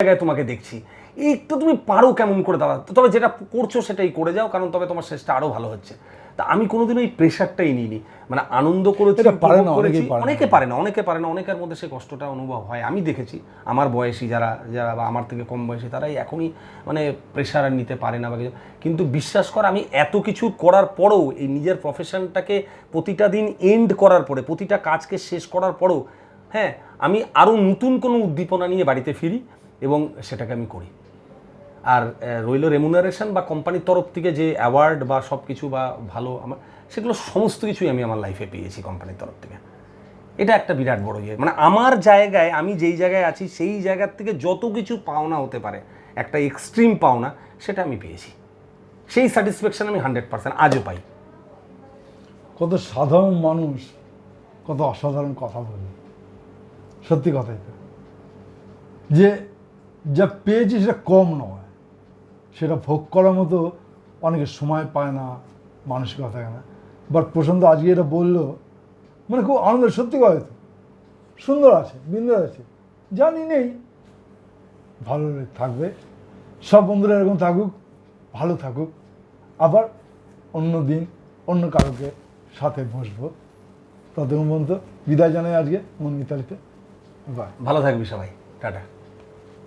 জায়গায় তোমাকে দেখছি। একটু তুমি পারো কেমন করে দাঁড়া তবে যেটা করছ সেটাই করে যাও কারণ তবে তোমার শেষটা আরও ভালো হচ্ছে। তা আমি কোনোদিনও এই প্রেশারটাই নিইনি। মানে আনন্দ করেছি। অনেকে পারে না অনেকে পারে না। অনেকের মধ্যে সেই কষ্টটা অনুভব হয়। আমি দেখেছি আমার বয়সী যারা যারা বা আমার থেকে কম বয়সী তারাই এখনই মানে প্রেশার আর নিতে পারে না বা কিছু। কিন্তু বিশ্বাস কর আমি এত কিছু করার পরেও এই নিজের প্রফেশনটাকে প্রতিটা দিন এন্ড করার পরে প্রতিটা কাজকে শেষ করার পরেও হ্যাঁ আমি আরও নতুন কোনো উদ্দীপনা নিয়ে বাড়িতে ফিরি। এবং সেটাকে আমি করি। আর রইল রেমুনারেশন বা কোম্পানির তরফ থেকে যে অ্যাওয়ার্ড বা সব কিছু বা ভালো আমার, সেগুলো সমস্ত কিছুই আমি আমার লাইফে পেয়েছি কোম্পানির তরফ থেকে। এটা একটা বিরাট বড় ইয়ে। মানে আমার জায়গায়, আমি যেই জায়গায় আছি, সেই জায়গার থেকে যত কিছু পাওনা হতে পারে, একটা এক্সট্রিম পাওনা, সেটা আমি পেয়েছি। সেই স্যাটিসফ্যাকশন আমি হান্ড্রেড পার্সেন্ট আজও পাই। কত সাধারণ মানুষ, কত অসাধারণ কথা বলে। সত্যি কথাই তো যে যা পেয়েছি সেটা কম নয়। সেটা ভোগ করার মতো অনেকে সময় পায় না, মানসিকতা থাকে না। বাট প্রশান্ত আজকে এটা বলল মানে খুব আনন্দ, সত্যি কথা সুন্দর আছে বিন্দর আছে। জানি নেই, ভালো থাকবে। সব বন্ধুরা এরকম থাকুক, ভালো থাকুক। আবার অন্য দিন অন্য কারোকে সাথে বসবো। ততক্ষণ পর্যন্ত বিদায় জানাই আজকে মন মিতালিতে বাই ভালো থাকবি সবাই। টাটা।